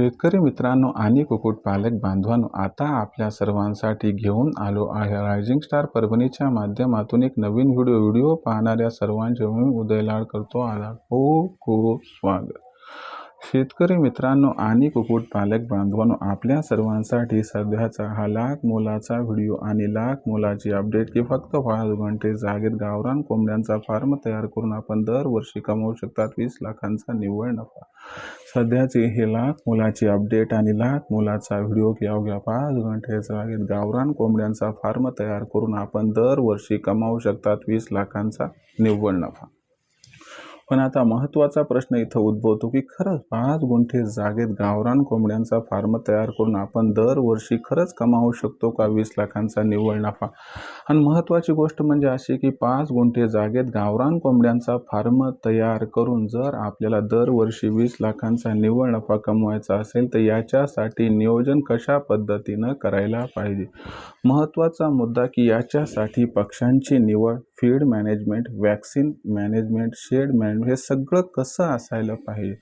शेतकरी मित्रांनो आणि कुक्कुटपालक बांधवांनो आता आपल्या सर्वांसाठी घेऊन आलो आहे रायझिंग स्टार परभणीच्या माध्यमातून एक नवीन व्हिडिओ. व्हिडिओ पाहणाऱ्या सर्वांचे मी उदयलाड करतो. आला खूप खूप स्वागत. शेतकरी मित्रांनो आणि कुक्कुटपालक बांधवांनो आपल्या सर्वांसाठी सध्याचा हा लाख मोलाचा व्हिडिओ आणि लाख मोलाची अपडेट की फक्त पाच घंटे जागेत गावरान कोंबड्यांचा फार्म तयार करून आपण दरवर्षी कमवू शकतात वीस लाखांचा निव्वळ नफा. सध्याचे हे लाख मोलाची अपडेट आणि लाख मोलाचा व्हिडिओ की अवघ्या पाच घंटे जागेत गावरान कोंबड्यांचा फार्म तयार करून आपण दरवर्षी कमावू शकतात वीस लाखांचा निव्वळ नफा. पण आता महत्त्वाचा प्रश्न इथं उद्भवतो की खरंच पाच गुंठे जागेत गावरान कोंबड्यांचा फार्म तयार करून आपण दरवर्षी खरंच कमावू शकतो का? वीस लाखांचा निव्वळ नफा. आणि महत्त्वाची गोष्ट म्हणजे अशी की पाच गुंठे जागेत गावरान कोंबड्यांचा फार्म तयार करून जर आपल्याला दरवर्षी वीस लाखांचा निव्वळ नफा कमवायचा असेल तर याच्यासाठी नियोजन कशा पद्धतीनं करायला पाहिजे? महत्त्वाचा मुद्दा की याच्यासाठी पक्ष्यांची निवड feed management vaccine management shed management हे सगळं कसं असायला पाहिजे?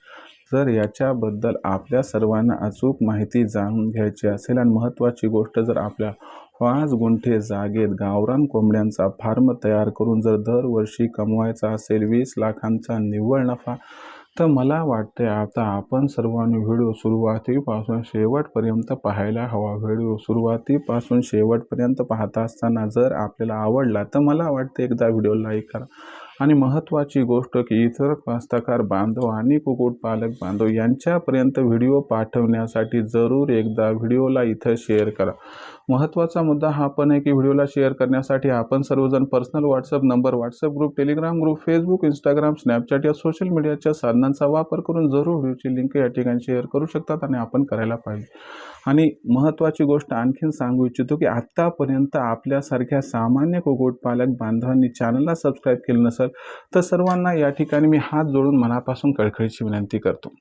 जर याच्याबद्दल आपल्या सर्वांना अचूक माहिती जाणून घ्यायची असेल आणि महत्त्वाची गोष्ट जर आपल्या पाच गुंठे जागेत गावरान कोंबड्यांचा फार्म तयार करून जर दरवर्षी कमवायचा असेल वीस लाखांचा निव्वळ नफा तर मला वाटते आता आपण सर्वांनी व्हिडिओ सुरुवातीपासून शेवटपर्यंत पाहायला हवा. व्हिडिओ सुरुवातीपासून शेवटपर्यंत पाहता असताना जर आपल्याला आवडला तर मला वाटते एकदा व्हिडिओ लाईक करा. आणि महत्त्वाची गोष्ट की इतर कास्तकार बांधव आणि कुक्कुटपालक बांधव यांच्यापर्यंत व्हिडिओ पाठवण्यासाठी जरूर एकदा व्हिडिओला इथं शेअर करा. महत्त्वाचा मुद्दा हा पण आहे की व्हिडिओला शेअर करण्यासाठी आपण सर्वजण personal WhatsApp number WhatsApp group Telegram group Facebook Instagram Snapchat या सोशल मीडियाच्या साधनांचा वापर करून जरूर व्हिडिओची लिंक या ठिकाणी शेअर करू शकतात आणि आपण करायला पाहिजे. आणि महत्त्वाची गोष्ट आणखीन सांगू इच्छितो की आत्तापर्यंत आपल्यासारख्या सामान्य कुक्कुटपालक बांधवांनी चॅनलला सबस्क्राईब केलं नसेल तर सर्वांना या ठिकाणी मी हात जोडून मनापासून कळकळीची विनंती करतो.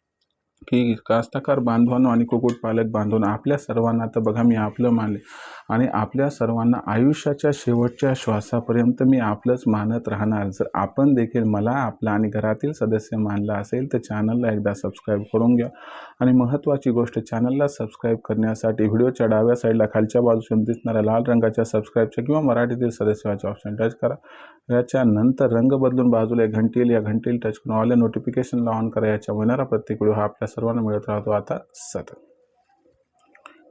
की कास्तकार बांधवांनो आणि कुक्कुटपालक बांधवांनो आपल्या सर्वांना तर बघा मी आपलं मानले. आणि आपल्या सर्वांना आयुष्याच्या शेवटच्या श्वासापर्यंत मी आपलंच मानत राहणार. जर आपण देखील मला आपला आणि घरातील सदस्य मानला असेल तर चॅनलला एकदा सबस्क्राईब करून घ्या. आणि महत्त्वाची गोष्ट चॅनलला सबस्क्राईब करण्यासाठी व्हिडिओच्या डाव्या साईडला खालच्या बाजूसून दिसणाऱ्या लाल रंगाच्या सबस्क्राईबच्या किंवा मराठीतील सदस्याचे ऑप्शन टच करा. याच्यानंतर रंग बदलून बाजूला एक घंटील या घंटील टच करून ऑल नोटिफिकेशनला ऑन करा. याच्या होणारा प्रत्येक व्हिडिओ हा आपल्या सर्वांना मिळत राहतो आता सतत.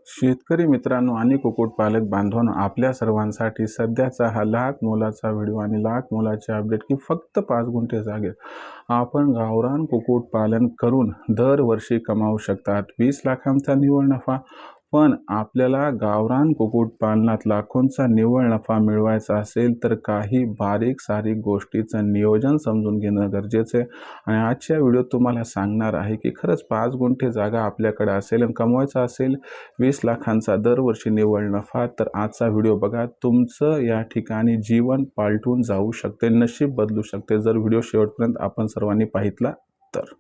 शेतकरी मित्रांनो आणि कुक्कुटपालक बांधवांनो आपल्या सर्वांसाठी सध्याचा हा लाख मोलाचा व्हिडिओ आणि लाख मोलाचे अपडेट की फक्त पाच गुंठे जागेत आपण गावरान कुक्कुटपालन करून दरवर्षी कमावू शकतात. वीस लाखांचा निव्वळ नफा पण आपल्याला गावरान कुक्कुटपालनात लाखोंचा निव्वळ नफा मिळवायचा असेल तर काही बारीक सारीक गोष्टीचं नियोजन समजून घेणं गरजेचं आहे. आणि आजच्या व्हिडिओत तुम्हाला सांगणार आहे की खरंच पाच गुंठे जागा आपल्याकडे असेल आणि कमवायचा असेल वीस लाखांचा दरवर्षी निव्वळ नफा तर आजचा व्हिडिओ बघा तुमचं या ठिकाणी जीवन पालटून जाऊ शकते नशीब बदलू शकते. जर व्हिडिओ शेवटपर्यंत आपण सर्वांनी पाहितला तर.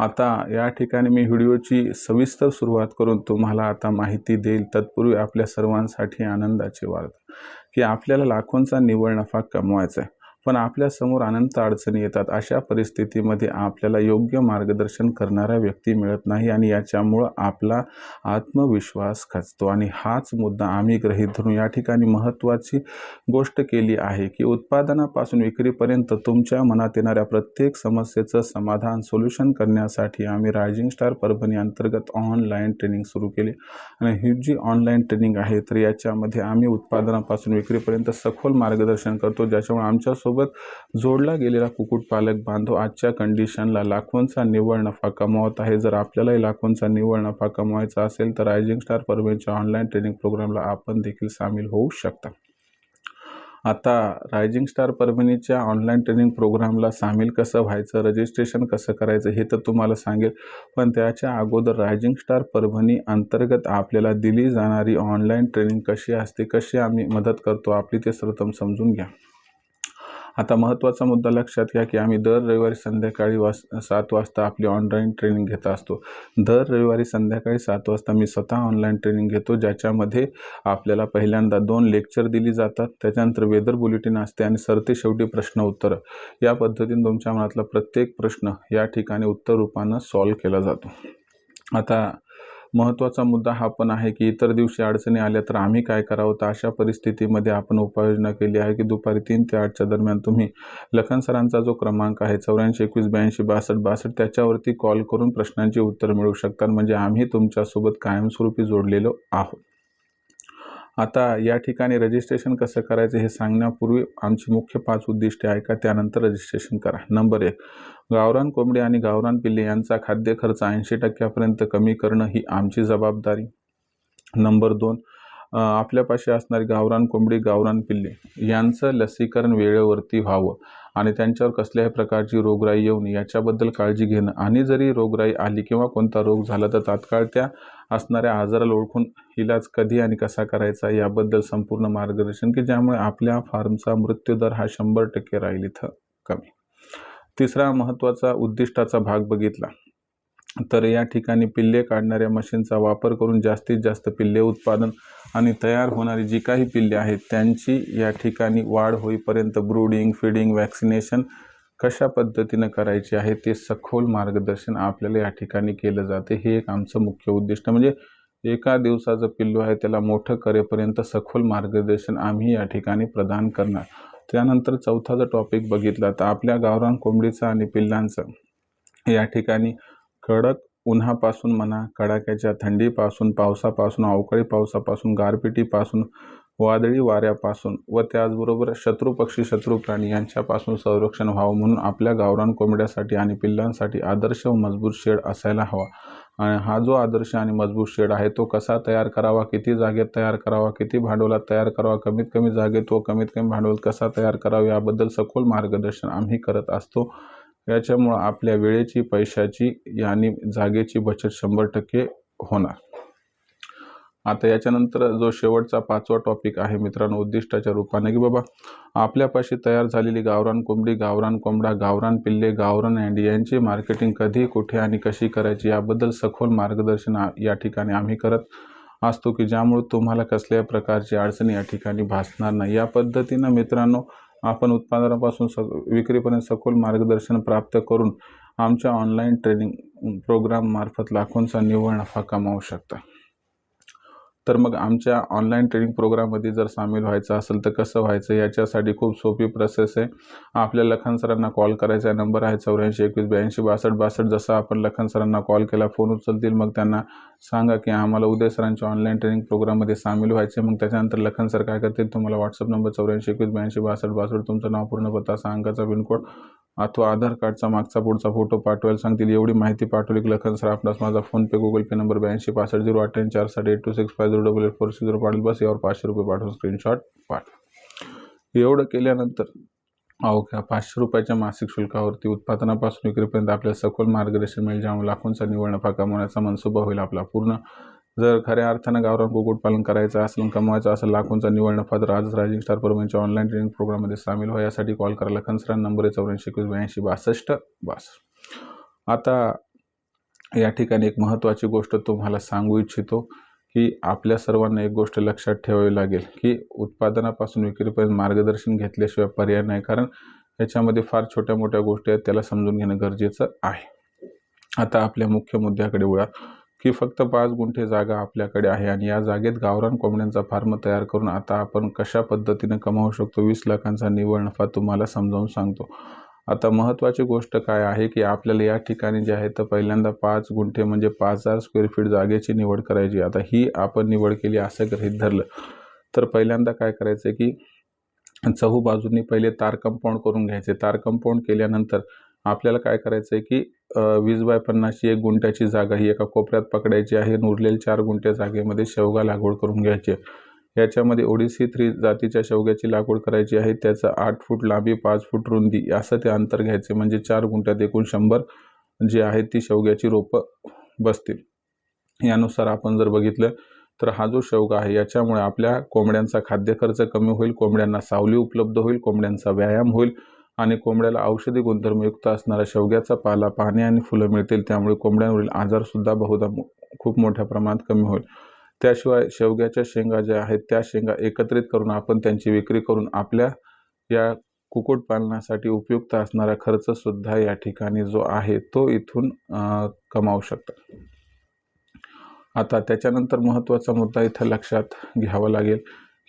आता या ठिकाणी मी व्हिडिओची सविस्तर सुरुवात करून तुम्हाला आता माहिती देईल. तत्पूर्वी आपल्या सर्वांसाठी आनंदाची वार्ता की आपल्याला लाखोंचा निव्वळ नफा कमवायचा आहे. पण आपल्यासमोर अनंत अडचणी येतात. अशा परिस्थितीमध्ये आपल्याला योग्य मार्गदर्शन करणारा व्यक्ती मिळत नाही आणि याच्यामुळं आपला आत्मविश्वास खचतो. आणि हाच मुद्दा आम्ही ग्रहीत धरून या ठिकाणी महत्त्वाची गोष्ट केली आहे की उत्पादनापासून विक्रीपर्यंत तुमच्या मनात येणाऱ्या प्रत्येक समस्येचं समाधान सोल्युशन करण्यासाठी आम्ही रायझिंग स्टार परभणी अंतर्गत ऑनलाईन ट्रेनिंग सुरू केली. आणि ही जी ऑनलाईन ट्रेनिंग आहे तर याच्यामध्ये आम्ही उत्पादनापासून विक्रीपर्यंत सखोल मार्गदर्शन करतो ज्याच्यामुळे आमच्यासोबत सोबत जोडला गेलेला कुक्कुटपालक बांधव आजच्या कंडिशनला लाखोंचा निव्वळ नफा कमावत आहे. जर आपल्यालाही लाखोंचा निव्वळ नफा कमवायचा असेल तर रायझिंग स्टार परभणीच्या ऑनलाईन ट्रेनिंग प्रोग्रामला आपण देखील सामील होऊ शकता. आता रायझिंग स्टार परभणीच्या ऑनलाईन ट्रेनिंग प्रोग्रामला सामील कसं व्हायचं रजिस्ट्रेशन कसं करायचं हे तर तुम्हाला सांगेल. पण त्याच्या अगोदर रायझिंग स्टार परभणी अंतर्गत आपल्याला दिली जाणारी ऑनलाईन ट्रेनिंग कशी असते कशी आम्ही मदत करतो आपली ते सर्वतम समजून घ्या. आता महत्त्वाचा मुद्दा लक्षात घ्या की आम्ही दर रविवारी संध्याकाळी वास सात वाजता आपली ऑनलाईन ट्रेनिंग घेत असतो. दर रविवारी संध्याकाळी सात वाजता मी स्वतः ऑनलाईन ट्रेनिंग घेतो ज्याच्यामध्ये आपल्याला पहिल्यांदा दोन लेक्चर दिली जातात त्याच्यानंतर वेदर बुलेटिन असते आणि सरते शेवटी प्रश्न उत्तर. या पद्धतीने तुमच्या मनातला प्रत्येक प्रश्न या ठिकाणी उत्तर रूपानं सॉल्व केला जातो. आता महत्त्वाचा मुद्दा हा पण आहे की इतर दिवशी अडचणी आल्या तर आम्ही काय करावं तर अशा परिस्थितीमध्ये आपण उपाययोजना केली आहे की दुपारी तीन ते आठच्या दरम्यान तुम्ही लखन सरांचा जो क्रमांक आहे चौऱ्याऐंशी एकवीस ब्याऐंशी बासष्ट बासष्ट त्याच्यावरती कॉल करून प्रश्नांची उत्तर मिळवू शकतात. म्हणजे आम्ही तुमच्यासोबत कायमस्वरूपी जोडलेलो आहोत. आता या ठिकाणी रजिस्ट्रेशन कसं करायचं हे सांगण्यापूर्वी आमची मुख्य पाच उद्दिष्टे आहे का? त्यानंतर रजिस्ट्रेशन करा. नंबर एक गावरान कोंबडी आणि गावरान पिल्ले यांचा खाद्य खर्च ऐंशी टक्क्यापर्यंत कमी करणं ही आमची जबाबदारी. नंबर दोन आपल्यापाशी असणारी गावरान कोंबडी गावरान पिल्ले यांचं लसीकरण वेळेवरती व्हावं. आणि त्यांच्यावर कसल्याही प्रकारची रोगराई येऊ नये याच्याबद्दल काळजी घेणं. आणि जरी रोगराई आली किंवा कोणता रोग झाला तर तात्काळ त्या असणाऱ्या आजाराला ओळखून इलाज कधी आणि कसा करायचा याबद्दल संपूर्ण मार्गदर्शन की ज्यामुळे आपल्या फार्मचा मृत्यूदर हा शंभर टक्के राहील इथं कमी. तिसरा महत्त्वाचा उद्दिष्टाचा भाग बघितला. तर या ठिकाणी पिल्ले काढणाऱ्या मशीनचा वापर करून जास्तीत जास्त पिल्ले उत्पादन आणि तयार होणारी जी काही पिल्ले आहेत त्यांची या ठिकाणी वाढ होईपर्यंत ब्रूडिंग फिडिंग वॅक्सिनेशन कशा पद्धतीनं करायची आहे ते सखोल मार्गदर्शन आपल्याला या ठिकाणी केलं जाते. हे एक आमचं मुख्य उद्दिष्ट. म्हणजे एका दिवसाचं पिल्लू आहे त्याला मोठं करेपर्यंत सखोल मार्गदर्शन आम्ही या ठिकाणी प्रदान करणार. त्यानंतर चौथा जर टॉपिक बघितला तर आपल्या गावरान कोंबडीचं आणि पिल्लांचं या ठिकाणी कडक उन्हापासून म्हणा कडाक्याच्या थंडीपासून पावसापासून अवकाळी पावसापासून गारपिटीपासून वादळी वाऱ्यापासून व त्याचबरोबर शत्रू पक्षी शत्रू प्राणी यांच्यापासून संरक्षण व्हावं म्हणून आपल्या गावरान कोंबड्यासाठी आणि पिल्लांसाठी आदर्श व मजबूत शेड असायला हवा. आणि हा जो आदर्श आणि मजबूत शेड आहे तो कसा तयार करावा किती जागेत तयार करावा किती भांडवलात तयार करावा कमीत कमी जागेत व कमीत कमी भांडवल कसा तयार करावा याबद्दल सखोल मार्गदर्शन आम्ही करत असतो. याच्यामुळं आपल्या वेळेची पैशाची आणि जागेची बचत शंभर टक्के होणार. आता याच्यानंतर जो शेवटचा पाचवा टॉपिक आहे मित्रांनो उद्दिष्टाच्या रूपाने की बाबा आपल्यापाशी तयार झालेली गावरान कोंबडी गावरान कोंबडा गावरान पिल्ले गावरान अंडी यांची मार्केटिंग कधी कुठे आणि कशी करायची याबद्दल सखोल मार्गदर्शन या ठिकाणी आम्ही करत असतो की ज्यामुळे तुम्हाला कसल्याही प्रकारची अडचणी या ठिकाणी भासणार नाही. या पद्धतीनं मित्रांनो आपण उत्पादनापासून स विक्रीपर्यंत सखोल मार्गदर्शन प्राप्त करून आमच्या ऑनलाईन ट्रेनिंग प्रोग्राममार्फत लाखोंचा निव्वळ नफा कमावू शकता. तर मग आमच्या ऑनलाईन ट्रेनिंग प्रोग्राममध्ये जर सामील व्हायचं असेल तर कसं व्हायचं? याच्यासाठी खूप सोपी प्रोसेस आहे. आपल्या लखन सरांना कॉल करायचा नंबर आहे चौऱ्याऐंशी एकवीस ब्याऐंशी बासष्ट बासष्ट. जसं आपण लखन सरांना कॉल केला फोन उचलतील. मग त्यांना सांगा की आम्हाला उदय सरांच्या ऑनलाईन ट्रेनिंग प्रोग्राममध्ये सामील व्हायचे मग त्याच्यानंतर लखन सर काय करतील? तुम्हाला व्हॉट्सअप नंबर चौऱ्याऐंशी एकवीस ब्याऐंशी बासष्ट बासष्ट. तुमचं नाव पूर्ण पत्ता सांगाचा पिनकोड अथवा आधार कार्डचा मागचा पुढचा फोटो पाठवायला सांगतील. एवढी माहिती पाठवली की लखन सर आपणास माझा फोनपे गुगल पे नंबर ब्याऐंशी पासष्ट झिरो अठ्ठ्याऐंशी चार साठ eight two six five zero double eight four six zero पाठवली बस. यावर पाचशे रुपये पाठवून स्क्रीनशॉट पाठवा एवढं केल्यानंतर अवघ्या पाचशे रुपयाच्या मासिक शुल्कावरती उत्पादनापासून विक्रीपर्यंत आपल्याला सखोल मार्गदर्शन मिळेल ज्यामुळे लाखोंचा निवड नफा कमवण्याचा मनसुबा होईल आपला पूर्ण. जर खऱ्या अर्थानं गावरान कुक्कुटपालन करायचं असेल कमवायचं असेल लाखोंचा निवड नफा तर आजच रायझिंग स्टार परमेंटच्या ऑनलाईन ट्रेनिंग प्रोग्राममध्ये सामील व्हा यासाठी कॉल करा लखन नंबर आहे चौऱ्याऐंशी एकवीस ब्याऐंशी बासष्ट बासष्ट आता या ठिकाणी एक महत्त्वाची गोष्ट तुम्हाला सांगू इच्छितो की आपल्या सर्वांना एक गोष्ट लक्षात ठेवावी लागेल की उत्पादनापासून विक्रीपर्यंत मार्गदर्शन घेतल्याशिवाय पर्याय नाही कारण याच्यामध्ये फार छोट्या मोठ्या गोष्टी आहेत त्याला समजून घेणं गरजेचं आहे. आता आपल्या मुख्य मुद्द्याकडे वळा की फक्त पाच गुंठे जागा आपल्याकडे आहे आणि या जागेत गावरान कोंबड्यांचा फार्म तयार करून आता आपण कशा पद्धतीने कमावू शकतो? वीस लाखांचा निव्वळ नफा तुम्हाला समजावून सांगतो. आता महत्त्वाची गोष्ट काय आहे की आपल्याला या ठिकाणी जे आहे तर पहिल्यांदा पाच गुंठे म्हणजे पाच हजार स्क्वेअर फीट जागेची निवड करायची. आता ही आपण निवड केली असं गृहीत धरलं. तर पहिल्यांदा काय करायचं आहे की चहू बाजूंनी पहिले तार कंपाऊंड करून घ्यायचे. तार कंपाऊंड केल्यानंतर आपल्याला काय करायचं आहे की वीस बाय पन्नासची एक गुंठ्याची जागा ही एका कोपऱ्यात पकडायची आहे. आणि चार गुंठ्या जागेमध्ये शेवगा लागवड करून घ्यायची. याच्यामध्ये ओडिसी थ्री जातीच्या शेवग्याची लागवड करायची आहे. त्याचं आठ फूट लांबी पाच फूट रुंदी असं ते अंतर घ्यायचे. म्हणजे चार गुंठ्यात एकूण शंभर जी आहेत ती शेवग्याची रोपं बसतील. यानुसार आपण जर बघितलं तर हा जो शेवगा आहे याच्यामुळे आपल्या कोंबड्यांचा खाद्य खर्च कमी होईल कोंबड्यांना सावली उपलब्ध होईल कोंबड्यांचा व्यायाम होईल. आणि कोंबड्याला औषधी गुणधर्मयुक्त असणारा शेवग्याचा पाला पाने आणि फुलं मिळतील. त्यामुळे कोंबड्यांवरील आजारसुद्धा बहुधा खूप मोठ्या प्रमाणात कमी होईल. त्याशिवाय शेवग्याच्या शेंगा ज्या आहेत त्या शेंगा एकत्रित करून आपण त्यांची विक्री करून आपल्या या कुक्कुटपालनासाठी उपयुक्त असणारा खर्चसुद्धा या ठिकाणी जो आहे तो इथून कमावू शकता आता त्याच्यानंतर महत्त्वाचा मुद्दा इथं लक्षात घ्यावा लागेल.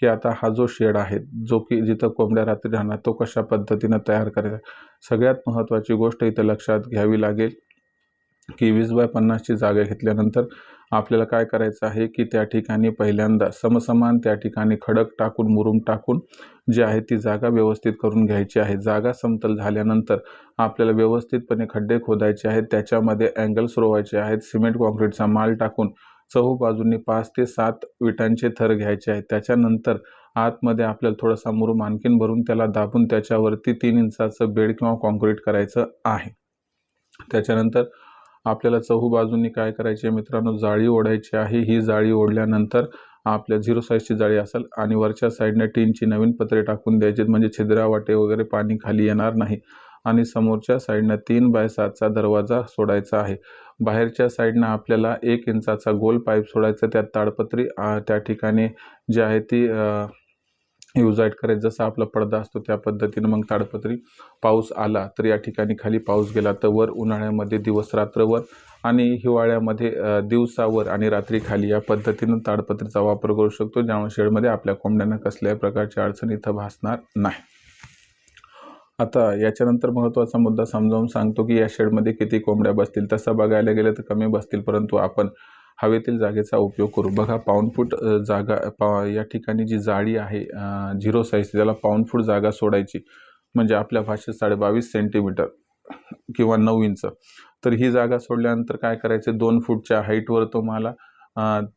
की आता हा जो शेड आहे जो की जिथं कोंबड्या रात्री राहणार तो कशा पद्धतीनं तयार करायचा? सगळ्यात महत्त्वाची गोष्ट इथं लक्षात घ्यावी लागेल की वीस बाय पन्नासची जागा घेतल्यानंतर आपल्याला काय करायचं आहे की त्या ठिकाणी पहिल्यांदा समसमान त्या ठिकाणी खडक टाकून मुरुम टाकून जी आहे ती जागा व्यवस्थित करून घ्यायची आहे. जागा समतल झाल्यानंतर आपल्याला व्यवस्थितपणे खड्डे खोदायचे आहेत. त्याच्यामध्ये अँगल्स रोवायचे आहेत. सिमेंट कॉन्क्रीटचा माल टाकून चहू बाजूंनी पाच ते सात विटांचे थर घ्यायचे आहेत. त्याच्यानंतर आतमध्ये आपल्याला थोडासा मुरुम आणखीन भरून त्याला दाबून त्याच्यावरती तीन इंचाचं बेड किंवा कॉन्क्रीट करायचं आहे. त्याच्यानंतर आपल्याला चहू बाजूंनी काय करायचे मित्रांनो? जाळी ओढायची आहे. ही जाळी ओढल्यानंतर आपल्या झिरो साईजची जाळी असेल आणि वरच्या साईडने टीनची नवीन पत्रे टाकून द्यायची म्हणजे छिद्रा वाटे वगैरे पाणी खाली येणार नाही. आणि समोरच्या साईडनं तीन बाय सातचा दरवाजा सोडायचा आहे. बाहेरच्या साईडनं आपल्याला एक इंचाचा गोल पाईप सोडायचा त्यात ताडपत्री त्या ठिकाणी जी आहे ती युजाईट करायचं. जसा आपला पडदा असतो त्या पद्धतीनं मग ताडपत्री पाऊस आला तर या ठिकाणी खाली पाऊस गेला तर वर उन्हाळ्यामध्ये दिवस रात्रवर आणि हिवाळ्यामध्ये दिवसावर आणि रात्री खाली या पद्धतीनं ताडपत्रीचा वापर करू शकतो ज्यामुळे शेडमध्ये आपल्या कोंबड्यांना कसल्याही प्रकारची अडचण इथं भासणार नाही. आता याच्यानंतर महत्त्वाचा मुद्दा समजावून सांगतो की या शेडमध्ये किती कोंबड्या बसतील. तसं बघायला गेलं तर कमी बसतील परंतु आपण हवेतील जागेचा उपयोग करू. बघा पाऊंड फूट जागा पा या ठिकाणी जी जाळी आहे झिरो साईज त्याला पाऊंड फूट जागा सोडायची म्हणजे आपल्या भाषेत साडेबावीस सेंटीमीटर किंवा नऊ इंच. तर ही जागा सोडल्यानंतर काय करायचं? दोन फूटच्या हाईटवर तुम्हाला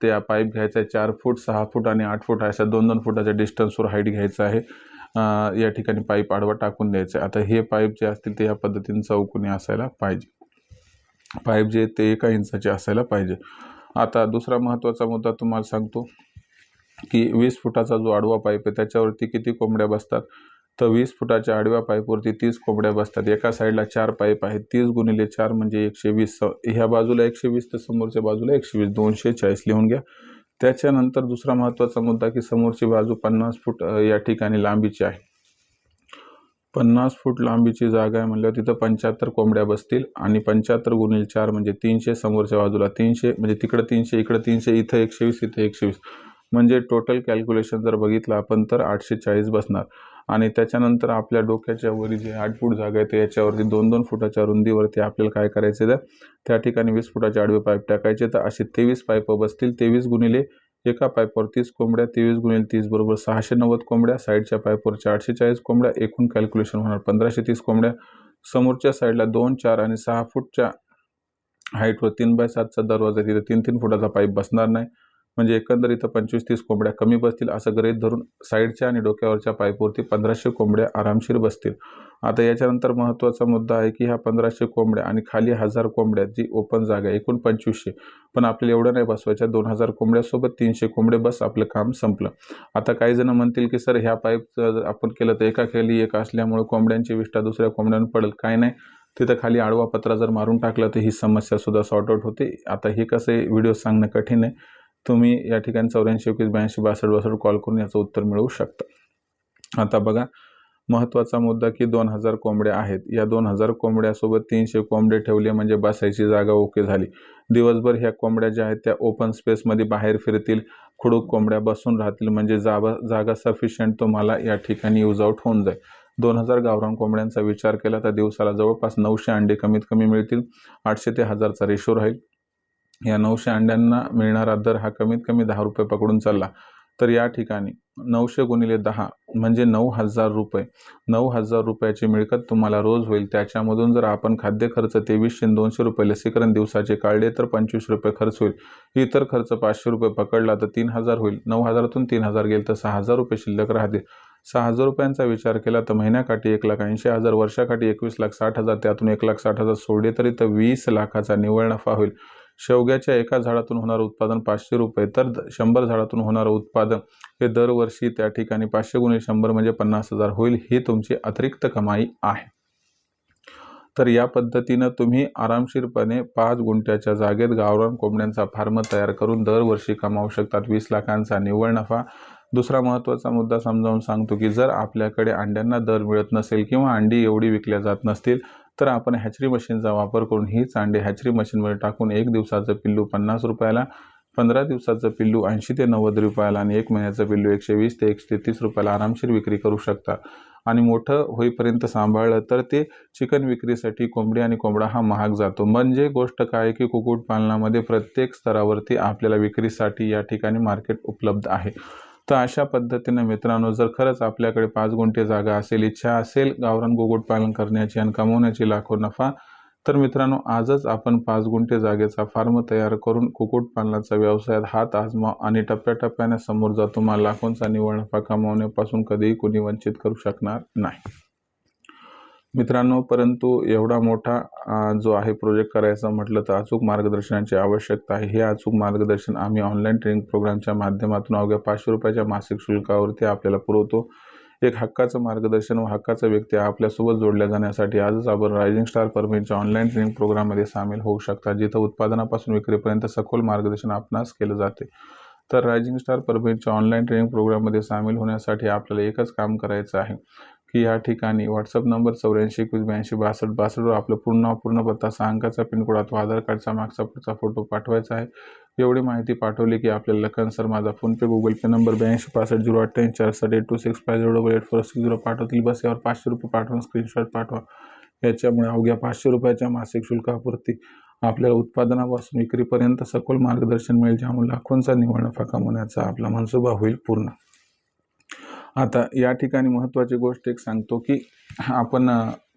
त्या पाईप घ्यायचा आहे. चार फूट सहा फूट आणि आठ फूट अशा दोन दोन फुटाच्या डिस्टन्सवर हाईट घ्यायचं आहे. या ठिकाणी पाईप आडवा टाकून द्यायचं आता हे पाईप जे असतील ते या पद्धतीने चौकोनी असायला पाहिजे. पाईप जे ते एका इंचाचे असायला पाहिजे. आता दुसरा महत्त्वाचा मुद्दा तुम्हाला सांगतो की वीस फुटाचा जो आडवा पाईप आहे त्याच्यावरती किती कोंबड्या बसतात? तर वीस फुटाच्या आडव्या पाईपवरती तीस कोंबड्या बसतात. एका साईडला चार पाईप आहेत. तीस गुणिले चार म्हणजे एकशे वीस. ह्या बाजूला एकशे वीस तर समोरच्या बाजूला एकशे वीस. दोनशे चाळीस लिहून घ्या. त्याच्यानंतर दुसरा महत्त्वाचा मुद्दा की समोरची बाजू पन्नास फूट या ठिकाणी लांबीची आहे. पन्नास फूट लांबीची जागा आहे म्हणल्यावर तिथं पंच्याहत्तर कोंबड्या बसतील आणि पंच्याहत्तर गुणील चार म्हणजे तीनशे समोरच्या बाजूला तीनशे म्हणजे तिकडं तीनशे इकडं तीनशे इथं एकशे वीस इथं एकशे वीस. म्हणजे टोटल कॅल्क्युलेशन जर बघितलं आपण तर आठशे चाळीस बसणार. आणि त्याच्यानंतर आपल्या डोक्याच्या वरी जे आठ फूट जागा आहे याच्यावरती दोन दोन फुटाच्या रुंदीवरती आपल्याला काय करायचं तर त्या ठिकाणी वीस फुटाचे आडवे पाईप टाकायचे तर असे तेवीस पाईप बसतील. तेवीस गुणिले एका पाईपवर तीस कोंबड्या तेवीस गुणिले तीस बरोबर सहाशे नव्वद कोंबड्या साईडच्या पाईपवर चारशे चाळीस कोंबड्या एकूण कॅल्क्युलेशन होणार पंधराशे तीस कोंबड्या. समोरच्या साईडला दोन चार आणि सहा फूटच्या हाईटवर तीन बाय सातचा दरवाजा तिथे तीन तीन फुटाचा पाईप बसणार नाही. म्हणजे एकंदरीत पंचवीस तीस कोंबड्या कमी बसतील असं गृहीत धरून साईडच्या आणि डोक्यावरच्या पाईपवरती पंधराशे कोंबड्या आरामशीर बसतील. आता याच्यानंतर महत्त्वाचा मुद्दा आहे की ह्या पंधराशे कोंबड्या आणि खाली हजार कोंबड्या जी ओपन जागा आहे एकूण पंचवीसशे. पण आपल्याला एवढं नाही बसवायच्या दोन हजार कोंबड्यासोबत तीनशे कोंबडे बस आपलं काम संपलं. आता काही जण म्हणतील की सर ह्या पाईप आपण केलं तर एका खाली एक असल्यामुळे कोंबड्यांची विष्ठा दुसऱ्या कोंबड्यांना पडेल. काय नाही. तिथं खाली आडवा पत्रा जर मारून टाकलं तर ही समस्यासुद्धा सॉर्ट आउट होते. आता हे कसं व्हिडिओ सांगणं कठीण आहे. तुम्ही या ठिकाणी चौऱ्याऐंशी एकवीस ब्याऐंशी बासष्ट बासष्ट कॉल करून याचं उत्तर मिळवू शकता. आता बघा महत्त्वाचा मुद्दा की दोन हजार कोंबड्या आहेत. या दोन हजार कोंबड्यासोबत तीनशे कोंबडे ठेवले म्हणजे बसायची जागा ओके झाली. दिवसभर ह्या कोंबड्या ज्या आहेत त्या ओपन स्पेसमध्ये बाहेर फिरतील खुडूक कोंबड्या बसून राहतील म्हणजे जागा जागा सफिशियंट तुम्हाला या ठिकाणी यूज आउट होऊन जाईल. दोन हजार गावरान कोंबड्यांचा विचार केला तर दिवसाला जवळपास नऊशे अंडे कमीत कमी मिळतील. आठशे ते हजारचा रेशो राहील. या नऊशे अंड्यांना मिळणारा दर हा कमीत कमी दहा रुपये पकडून चालला. तर या ठिकाणी नऊशे गुणिले दहा म्हणजे नऊ हजार रुपये. नऊ हजार रुपयाची मिळकत तुम्हाला रोज होईल. त्याच्यामधून जर आपण खाद्य खर्च तेवीसशे दोनशे रुपये लसीकरण दिवसाचे काढले तर पंचवीस रुपये खर्च होईल. इतर खर्च पाचशे रुपये पकडला तर तीन हजार होईल. नऊ हजारातून तीन हजार गेल तर सहा हजार रुपये शिल्लक राहतील. सहा हजार रुपयांचा विचार केला तर महिन्याकाठी एक लाख ऐंशी हजार वर्षाकाठी एकवीस लाख साठ हजार त्यातून एक लाख साठ हजार सोडले तरी तर वीस लाखाचा निव्वळ नफा होईल. शेवग्याच्या एका झाडातून होणारं उत्पादन पाचशे रुपये तर शंभर झाडातून होणारं उत्पादन हे दरवर्षी त्या ठिकाणी पाचशे गुणे शंभर म्हणजे पन्नास हजार होईल ही तुमची अतिरिक्त कमाई आहे. तर या पद्धतीनं तुम्ही आरामशीरपणे पाच गुंठ्याच्या जागेत गावरान कोंबड्यांचा फार्म तयार करून दरवर्षी कमावू शकतात. वीस लाखांचा निव्वळ नफा. दुसरा महत्त्वाचा मुद्दा समजावून सांगतो की जर आपल्याकडे अंड्यांना दर मिळत नसेल किंवा अंडी एवढी विकल्या जात नसतील तर आपण हॅचरी मशीनचा वापर करून ही चांडी हॅचरी मशीनमध्ये टाकून एक दिवसाचं पिल्लू पन्नास रुपयाला पंधरा दिवसाचं पिल्लू ऐंशी ते नव्वद रुपयाला आणि एक महिन्याचं पिल्लू एकशे वीस ते एकशे तीस रुपयाला आरामशीर विक्री करू शकता. आणि मोठं होईपर्यंत सांभाळलं तर ते चिकन विक्रीसाठी कोंबडी आणि कोंबडा हा महाग जातो. म्हणजे गोष्ट काय आहे की कुक्कुटपालनामध्ये प्रत्येक स्तरावरती आपल्याला विक्रीसाठी या ठिकाणी मार्केट उपलब्ध आहे. तर अशा पद्धतीनं मित्रांनो जर खरंच आपल्याकडे पाच गुंठे जागा असेल इच्छा असेल गावरान कुक्कुटपालन करण्याची आणि कमवण्याची लाखो नफा तर मित्रांनो आजच आपण पाच गुंठे जागेचा फार्म तयार करून कुक्कुटपालनाचा व्यवसायात हात आजमा आणि टप्प्याटप्प्याने समोर जा तुम्हाला लाखोंचा निव्वळ नफा कमावण्यापासून कधीही कुणी वंचित करू शकणार नाही. मित्रांनो परंतु एवढा मोठा जो आहे प्रोजेक्ट करायचा म्हटलं तर अचूक मार्गदर्शनाची आवश्यकता आहे. हे अचूक मार्गदर्शन आम्ही ऑनलाईन ट्रेनिंग प्रोग्रामच्या माध्यमातून अवघ्या पाचशे रुपयाच्या मासिक शुल्कावरती आपल्याला पुरवतो. एक हक्काचं मार्गदर्शन व हक्काचा व्यक्ती आपल्यासोबत जोडल्या जाण्यासाठी आजच आपण रायझिंग स्टार परमिटच्या ऑनलाईन ट्रेनिंग प्रोग्राममध्ये सामील होऊ शकता जिथं उत्पादनापासून विक्रीपर्यंत सखोल मार्गदर्शन आपणास केलं जाते. तर रायझिंग स्टार परमिटच्या ऑनलाईन ट्रेनिंग प्रोग्राममध्ये सामील होण्यासाठी आपल्याला एकच काम करायचं आहे. की या ठिकाणी व्हॉट्सअप नंबर चौऱ्याऐंशी एकवीस ब्याऐंशी बासष्ट बासष्टवर आपलं पूर्ण पूर्ण पत्ता सहा अंकाचा पिनकोड अथवा आधार कार्डचा मागचा पुढचा फोटो पाठवायचा आहे. एवढी माहिती पाठवली की आपल्याला लखन सर माझा फोनपे गुगल पे नंबर ब्याऐंशी पासष्ट झिरो अठ्ठ्याऐंशी चारसष्ट eight two six five zero double eight four six zero पाठवतील. बस यावर पाचशे रुपये पाठवून स्क्रीनशॉट पाठवा. याच्यामुळे अवघ्या पाचशे रुपयाच्या मासिक शुल्कापुरती आपल्याला उत्पादनापासून विक्रीपर्यंत सखोल मार्गदर्शन मिळेल ज्यामुळे लाखोंचा निव्वळ नफा कमवण्याचा आपला मनसुबा होईल पूर्ण. आता या ठिकाणी महत्त्वाची गोष्ट एक सांगतो की आपण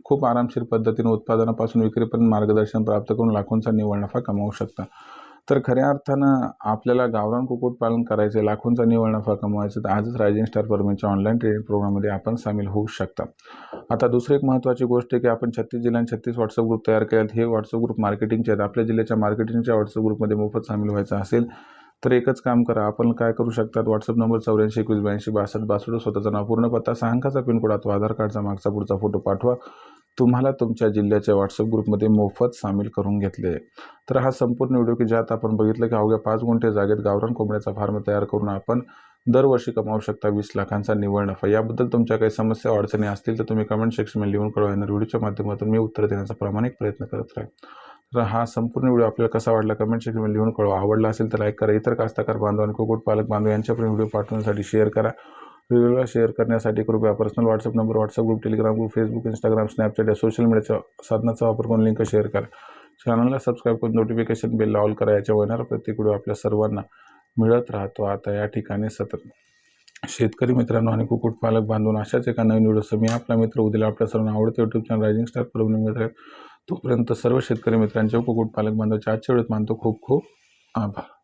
खूप आरामशीर पद्धतीने उत्पादनापासून विक्रीपर्यंत मार्गदर्शन प्राप्त करून लाखोंचा निव्वळ नफा कमावू शकता. तर खऱ्या अर्थानं आपल्याला गावरान कुक्कुटपालन करायचे लाखोंचा निव्वळ नफा कमवायचा तर आजच रायझिंग स्टार परमिटच्या ऑनलाईन ट्रेनिंग प्रोग्राममध्ये आपण सामील होऊ शकता. आता दुसरी एक महत्त्वाची गोष्ट आहे की आपण छत्तीस जिल्ह्यांत छत्तीस व्हॉट्सअप ग्रुप तयार केले आहेत हे व्हॉट्सअप ग्रुप मार्केटिंगचे आहेत. आपल्या जिल्ह्याच्या मार्केटिंगच्या व्हॉट्सअप ग्रुपमध्ये मोफत सामील व्हायचं असेल तर एकच काम करा आपण काय करू शकतात? व्हॉट्सअप नंबर चौऱ्याऐंशी एकवीस ब्याऐंशी बासष्ट बासष्ट स्वतःचा नाव पूर्ण पत्ता सहा अंकाचा पिनकोड अथवा आधार कार्डचा मागचा पुढचा फोटो पाठवा. तुम्हाला तुमच्या जिल्ह्याच्या व्हॉट्सअप ग्रुपमध्ये मोफत सामील करून घेतले. आहे तर हा संपूर्ण व्हिडिओ की ज्यात आपण बघितलं की अवघ्या पाच गुंठे जागेत गावरान कोंबड्याचा फार्म तयार करून आपण दरवर्षी कमावू शकता वीस लाखांचा निव्वळ नफा. याबद्दल तुमच्या काही समस्या अडचणी असतील तर तुम्ही कमेंट सेक्शनमध्ये लिहून कळवा. येणार व्हिडिओच्या माध्यमातून मी उत्तर देण्याचा प्रामाणिक प्रयत्न करत राहील तर हा संपूर्ण व्हिडिओ आपल्याला कसा वाटला कमेंट सेक्शनमध्ये लिहून कळवा. आवडला असेल तर लाईक करा. इतर कास्ताकार बांधव आणि कुक्कुटपालक बांधव यांच्यापर्यंत व्हिडिओ पाठवण्यासाठी शेअर करा. व्हिडिओला शेअर करण्यासाठी कृपया personal WhatsApp number WhatsApp group Telegram group Facebook Instagram Snapchat या सोशल मीडियाच्या साधनाचा वापर करून लिंक शेअर करा. चॅनलला सबस्क्राईब करून नोटिफिकेशन बेल ऑल करा. याच्या येणारा प्रत्येक व्हिडिओ आपल्या सर्वांना मिळत राहतो. आता या ठिकाणी सतत. शेतकरी मित्रांनो आणि कुक्कुटपालक बांधून अशाच एका नवीन व्हिडिओसह मी आपला मित्र उद्याला. आपल्या सर्वांना आवडते YouTube channel rising star Parbhani मित्र तोपर्यंत सर्व शेतकरी मित्रांच्या कुक्कुटपालक बांधवाच्या आजच्या वेळेत मानतो खूप खूप आभार.